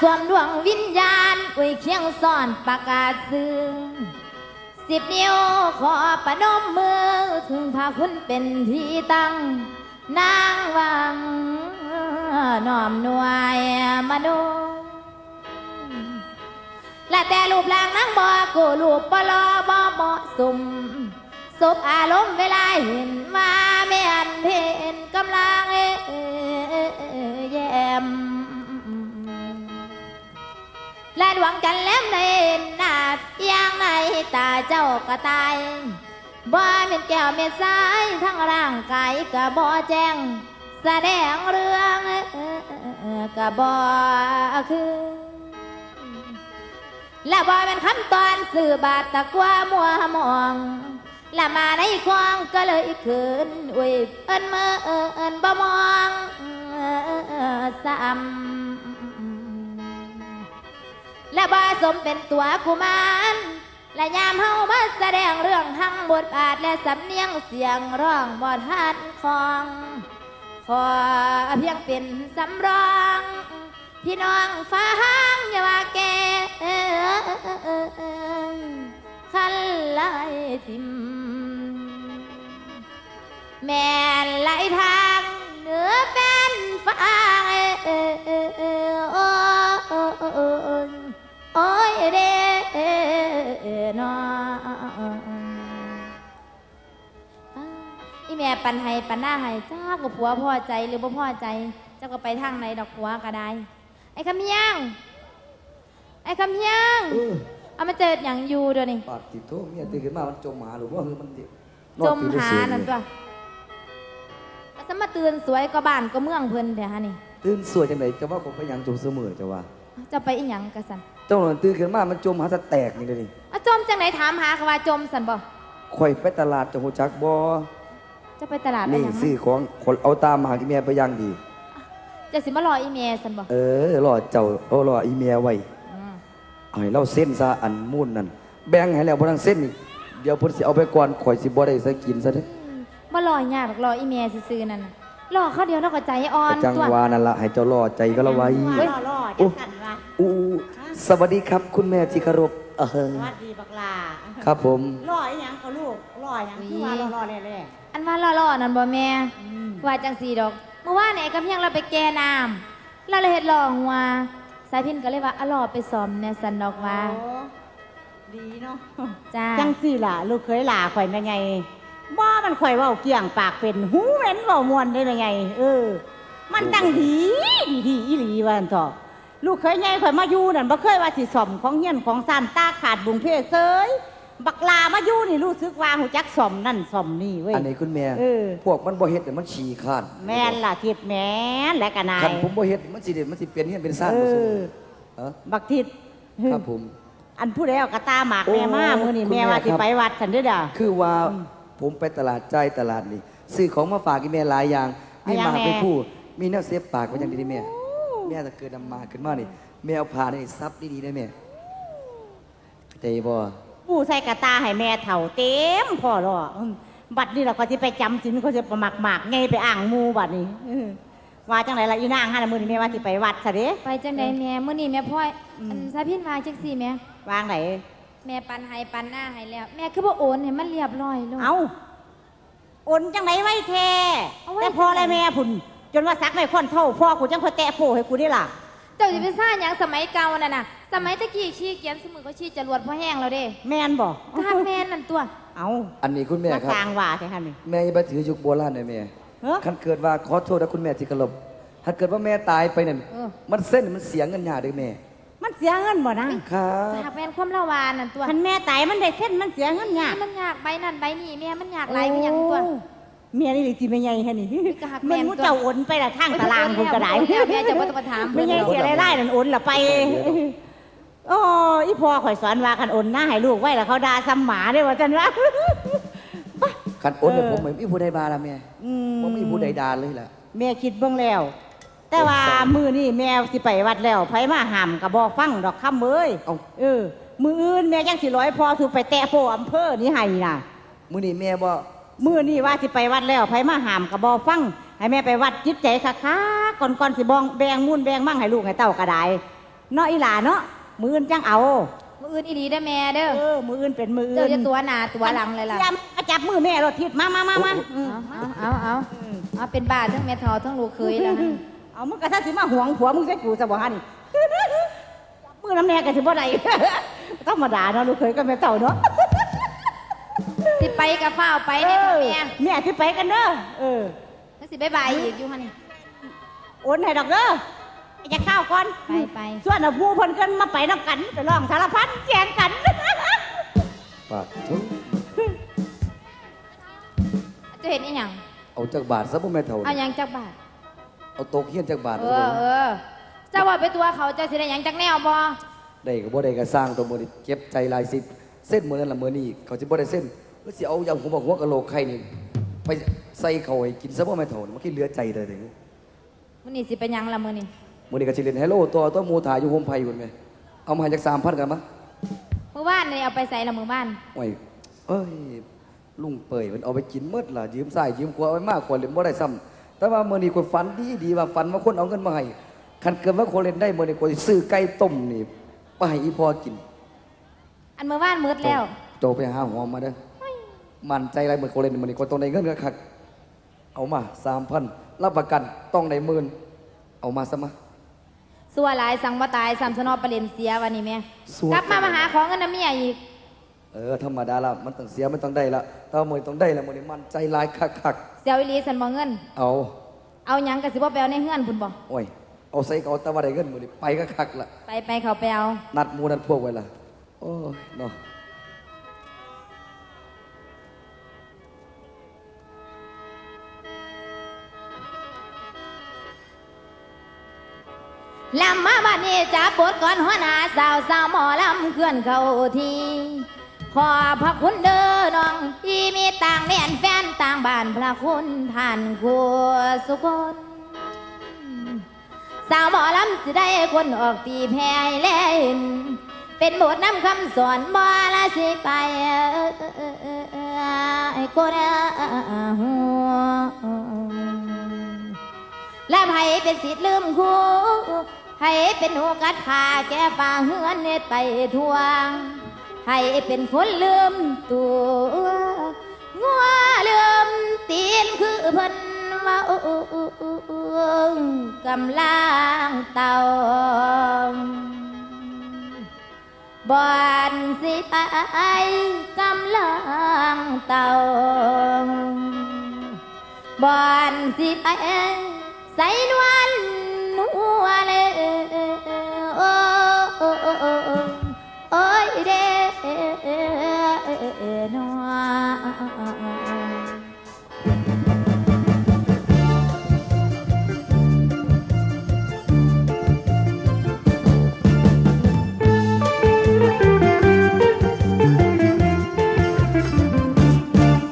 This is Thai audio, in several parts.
สวมดวงวิญญาณอุ้ยเคียงซ่อนประกาศซื้อสิบนิ้วขอประนมมือ ถึงพาคุณเป็นที่ตั้ง นางวังน้อมหน่วยมนุและแต่รูปร่างนางบอกูรูปปลอบอเหมาะสมสบอารมณ์เวลาเห็นว่า และดวงจันแหลมในหน้าอย่างในตาเจ้าก็ตายบ่เป็นแก้วเม็ดสายทั้งร่างกายก็บ่แจ้ง แสดงเรื่องก็บ่คือและบ่เป็นคำตอนสื่อบาดตะกว่ามัวมองและมาในควงก็เลยขืนอุ้ยเอินเมื่อเอินบ่มองซ้ำ และบ่สมเป็นตัวกุมารและยามเฮามาแสดงเรื่องทั้งบทบาทและสำเนียงเสียงร้องบทฮัดของขอเพียงเป็นสำรอง พี่น้องฟ้าห้างอย่าว่าแกคันไล่ทิม แม่ไหลทางเหนือแฟนฟ้า นออีแม่ปันให้ปันหน้าให้จ้ากับผัวพ่อใจหรือบ่พ่อใจ เจ้าก็ไปทางไหนดอกผัวก็ได้ ไอ้คำเฮียงไอ้คำเฮียงเอามาเจออย่างอยู่เดี๋ยวนี้ปาดติดโทเมียตื่นขึ้นมามันจมหาหรือว่าคือมันจมหานั่นตัวก็สมาตื่นสวยก็บ้านก็เมืองเพิ่นเดี๋ยวฮะนี่ตื่นสวยจังไดจะว่าผมไปยังจมเสมอจะว่าจะไปอีหยังกะสัน เจ้าหน่อยตื่นขึ้นมามันจมหาจะแตกนี่เลยนี่อะจมจังไหนถามหาเขาว่าจมสันบ่ข่อยไปตลาดจะหูจักบ่จะไปตลาดไปนี่หยังซื้อของคนเอาตามมาหาที่เมียไปอยังดี จะสิมารออีเมลสันบ่เออรอเจ้าโอ้รออีเมียไว้มเอาให้เราเส้นซะอันมุ่นนั่นแบ่งให้แล้วบ่ทังเส้นนี่เดี๋ยวเพิ่นสิเอาไปก่อนข่อยสิบ่ได้สักกินซะเด้อมารอยากหรอกรออีเมลซื่อๆนั่นน่ะรอเขาเดียวเราก็ใจอ่อนก็จังตัวว่านั่นล่ะให้เจ้ารอใจก็ละไว้เฮ้ยรอๆจังกันวะ อู้ สวัสดีครับ คุณแม่ที่เคารพเออสวัสดีบักลาครับผมรออีหยังก็ลูกรออีหยังคือว่ารอๆแล่อันว่ารอๆนั่นบ่แม่ๆอืมว่าจังสีดอกเมื่อวานเนี่ยไอ้กำเพียงเราไปแก่น้ำเราเลยเห็ดหลองว่าสายพินก็เลยว่าอะรอไปซ้อมเนี่ยสันดอกว่าโอ้ดีเนาะจ้าจังสี่ล่ะ ลูกเคยหลาข่อยแม่ไงบ่มันข่อยเว้าเกี่ยงปากเป็นหูเหม็นเว้ามวนได้แม่ไงเออ มันตั้งดีดีดีอีหลีว่าซั่นเถอะ ลูกเคยไงข่อยมาอยู่นั่นบ่เคยว่าสิซ่อมของเฮียนของซ่านตาขาดบุงเพเซยบักลามาอยู่นี่รู้สึกว่าหูจักซ่อมนั่นซ่อมนี่เว้ย อันนี้คุณแม่เออ พวกมันบ่เฮ็ดเนี่ยมันฉี่ขาดแม่นล่ะทิดแม่นและกะนายคันผมบ่เฮ็ดมันสิเด็ดมันสิเป็นเฮียนเป็นซ่านเอบ่ซุอเออบักทิดครับผม อันผู้ใดเอากระตาหมากโอ้แม่มามื้อนี้คุณแม่แม่ว่าสิครับ ไปวัดฉันเด้อเด้อคือว่าผมไปตลาดใจายตลาดนี่ซื้อของมาฝากอีแม่หลายอย่างมีเอาหอย่างมากแม่ ไปผู้มีแนวเซฟปากไว้อย่างดีๆแม่ แม่ถ้าเกิดนำมาขึ้นมานี่แม่เอาผ้านี่ซับดีๆได้แม่ใจบ่ผู้ใส่กระตาให้แม่เฒ่าเต็มพ่อรออืมบัดนี้เราก็สิไปจำศีลเขาจะประหมักหมากไงไปอ่างหมูบัดนี้เออว่าจังไรล่ะอีนางหั่นนะมื้อนี้แม่ว่าสิไปวัดซะเด้ไปจังใดแม่มื้อนี้แม่พ่อยอืมอันสายพินว่าจังซี่แม่วางไหนแม่ปันให้ปันหน้าให้แล้ว แม่คือบ่โอนให้มันเรียบร้อยลูกเอาโอนจังไหนไว้แท้เอาไว้แต่พอจังไหนและแม่พุ่น จนว่าซักไม่ค่อนเท่าพ่อกูจังค่อยแตะโผให้กูได้ล่ะเจ้าสิไปซ่าหยังสมัยเก่านั่นน่ะสมัยตะกี้ชี้เขียนสมือเขาชี้จรวดพอแห้งแล้วเด้แม่นบ่กาดแม่นนั่นตัว เอาอันนี้คุณแม่มาครับ สร้างว่าใช่ค่ะนี่แม่อย่าไปถือยุคโบราณเลยแม่เฮ้อคันเกิดว่าขอโทษนะคุณแม่ที่เคารพถ้าเกิดว่าแม่ตายไปนั่นเออ มันเส้นมันเสียเงินยาเด้อแม่มันเสียเงินบ่นะครับหากแม่นความละวานนั่นตัวคันแม่ตายมันได้เส้นมันเสียเงินยาก มันอยากใบนั่นใบนี่แม่มันอยากหลายคือหยังตัวโอ้ เมียนี่หรือที่ไม่ใหญ่แค่นี้ก็หักแม่มันนมุตัวเจ้าโอนไปละทางตารางคุณก็ได้โอนแล้วแม่จะบ่ต้องมาถามไม่ใหญ่เสียรายได้นั่นโอนละไป โอ้อีพ่อข่อยสอนว่าคันโอนหน้าให้ลูกไว้แล้วเขาด่าซ้ำหมาได้ว่าจันว่า คันโอนเนี่ยเออ ผมไม่มีผู้ใดบาละแม่อืผมมีผู้ใดดาเลยล่ะ แม่คิดเบิ่งแล้ว แต่ว่าโอนซ้ำมือนี่แม่สิไปวัดแล้วไผมาห้ามก็บอกฟังดอกคำเอ้ยเอ้าเออ มืออื่นแม่ยังสิร้อยพอถูกไปแตะโพอำเภอนี่ให้น่ะ มื้อนี้แม่บ่ มื้อนี้ว่าสิไปวัดแล้วไผมาหามก็บ่ฟังให้แม่ไปวัดจิตใจคักๆก่อนๆสิบองแบงมุ่นแบงมั่งให้ลูกให้เต้าก็ได้เนาะอีหลาเนาะมื้ออื่นจังเอา มืออื่นอีดีได้อแม่เด้อเออมื้ออื่นเป็นมื้ออื่เจ้านจะตัวหนาตัวหลังเลยล่ะสีมมาจับมือแม่รถทิศมามามามาอืมเอาเอาเอาเอาเป็นบาททั้งแม่ทอทั้งลูกเคยแล้วเอามึงกระทั่งสิมาหวงผัวมึงใส่กูซะบ่ฮั่นมือน้ำแน่ก็สิบ่ได้ธรรมดาเนาะลูกเคยก็แม่เต่าเนาะ สิไปกับฝ้าวไปได้อแม่แม่สิไปกันเด้อเออแล้วสิบายบายอีกอยู่ฮะนี่ โอนให้ดอกเด้อไปจะข้าวก่อนไปไป ส่วนเอาผู้เพิ่นกันมาไปนำกันไปร้องสารพัดแจงกัน ปากทุกจะเห็นอีหยังเอาจากบาทซะบ่แม่เฒ่าเอาหยังจักบาท เอาโตะเฮียนจากบาทเออเออเจ้าว่าไปตัวเขาเจะสิได้หยังจักแนวบ่ได้ก็บ่ได้ก็สร้างตัวมื้อนี้เก็บใจหลายสิเส้นมื้อนั้นละมื้อนี้เขาสิบ่ได้เส้น แล้วสิเอาอย่างผมบอกหัวกะโหลกไข่นี่ไปใส่เขาให้กินซะบ่แม่เฒ่ามันคิดเหลือใจเลยเด้อมื้อนี้สิเป็นหยังละมื้อนี้มื้อนี้ก็สิเล่นไฮโลตัวตัวหมู่ถ่ายอยู่โฮมไผพุ่นแม่เอามาให้จัก3,000กันมะมื้อวานนี่เอาไปใส่ละมื้อบ้านโอ้ยเอ้ยลุงเปื่อยมันเอาไปกินหมดล่ะยืมซ้ายยืมขวาเอาไว้มากกว่าเล่นบ่ได้ซ้ำแต่ว่ามื้อนี้คนฝันดีดีว่าฝันว่าคนเอาเงินมาให้คันเกิดว่าคนเล่นได้มื้อนี้คนซื้อไก่ต้มนี่ไปให้อีพ่อกิน อันมื้อวานมืดแล้ว โจไปหาหัวมาเด้อ มันใจไรเหมือนคนเล่นมันนี่คนต้องได้เงินก็คักเอามาสามพันรับประกันต้องได้หมื่นเอามาซะมาสัวหลายสั่งบ่ตายซ้ำสนอประเด็นเสียวันนี้แม่สัวกลับมามาหาของเงินน้ำเมียอีกเออธรรมดาละมันต้องเสียมันต้องได้ละถ้ามือต้องได้ละมือนี่มันใจลายคักคักเสียวอีหลีสันบ่เงินๆเอาเอาหยังก็สิบ่ไปเอาในเฮือนพุ่นบ่โอ้ยเอาใส่ก็เอาแต่ว่าได้เงินมือนี่ไปก็คักละไปไปเขาไปเอานัดหมูนัดพวกไว้ละโอ้ยเนาะ ลำมาบัดนี้จับบทก่อนหัวหน้าสาวสาวหมอลำเคลื่อนเข้าทีขอพระคุณเด้อน้องที่มีต่างแดนแฟนต่างบ้านพระคุณท่านครัวสุคนสาวหมอลำสิได้คนออกตีแพ้ให้เล่น เป็นบทนำคำสอนบ่ละสิไปให้คนหัว และไผเป็นสิทธิ์ลืมครูให้เป็นหูกัดขาแก้ฝ่าเฮือนเน็ดไปทวง ให้เป็นคนลืมตัวงัวลืมตีนคือเพิ่นว่ากำลังเต่าบอนสิไปกำลังเต่าบอนสิไป ใส่นวลนัวเลยโอ้โอ้โอ้โอ้โอ้ยเด้นว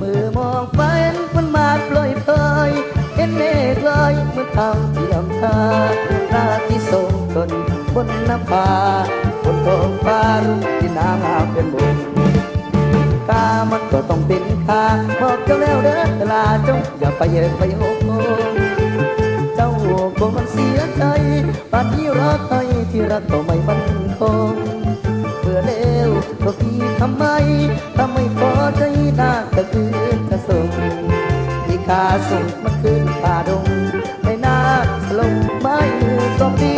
มือมอง นหน้าผาบนท้องฟ้าที่น้ำอาเป็นบุญกามันก็ต้องเป็นค่าบอกเจ้าแล้วเด้อลาจงอย่าไปเย็นไปโอ้โหเจ้าคงมันเสียใจป่านที่รักใครที่รักก็ไม่มันคงเพื่อเลวก็พี่ทำไมถ้าไมพอใจหน้าก็คือจะส่งที่ขาส่งมันขึ้นป่าดงไม่น่าลงไม่มือก็ดีขึ้นมาพี่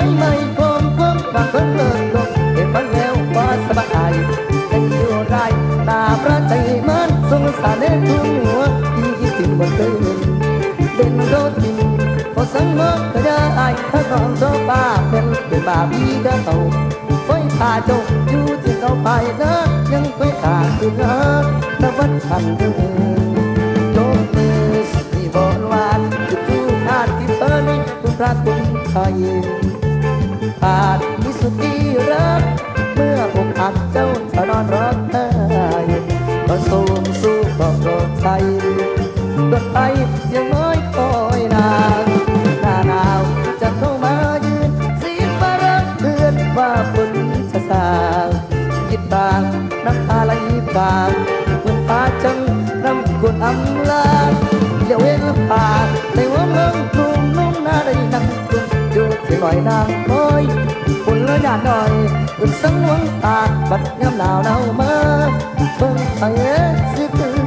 ไม่ไม่คงคงบางคนเลิกลงเห็นมันแล้วก็สบายแต่อยู่ไรตาพระใจมันสงสารเล่นทุ่งหัวที่คิดถึงวันตื่นเด่นรถดินพอสังมกก็ได้ถ้าของโซฟาเป็นเป็นบาบีก็เต่าไฟพาจงอยู่ที่เขาไปนะยังไฟขาดคือนะนวัดคันเดินยกมือสีบอลวานจุดทูขาดที่เธอนี่คุณพระคุณไทย ขาดมิสุที่รัก เมื่อผมหักเจ้าจะนอนร้องไห้ก็สูงสู้ก็โปรดใจดดไปยังน้อยคอยนานหน้าหนาวจะเข้ามายืนสีมารักเตือนว่าฝนจะสางยิดบางน้ำตาไหลบางหัวงนำคนอำลาเดี๋ยวเห็นละปากในว่าเมืองกรุงนุ่มนาได้นั่งกลุ่มอยู่เสียงหน่อยนางค ญาติหน่อยอุ่นสังหวงตาบัดยามหนาวเนาวมาเบิ่งไปสิคือ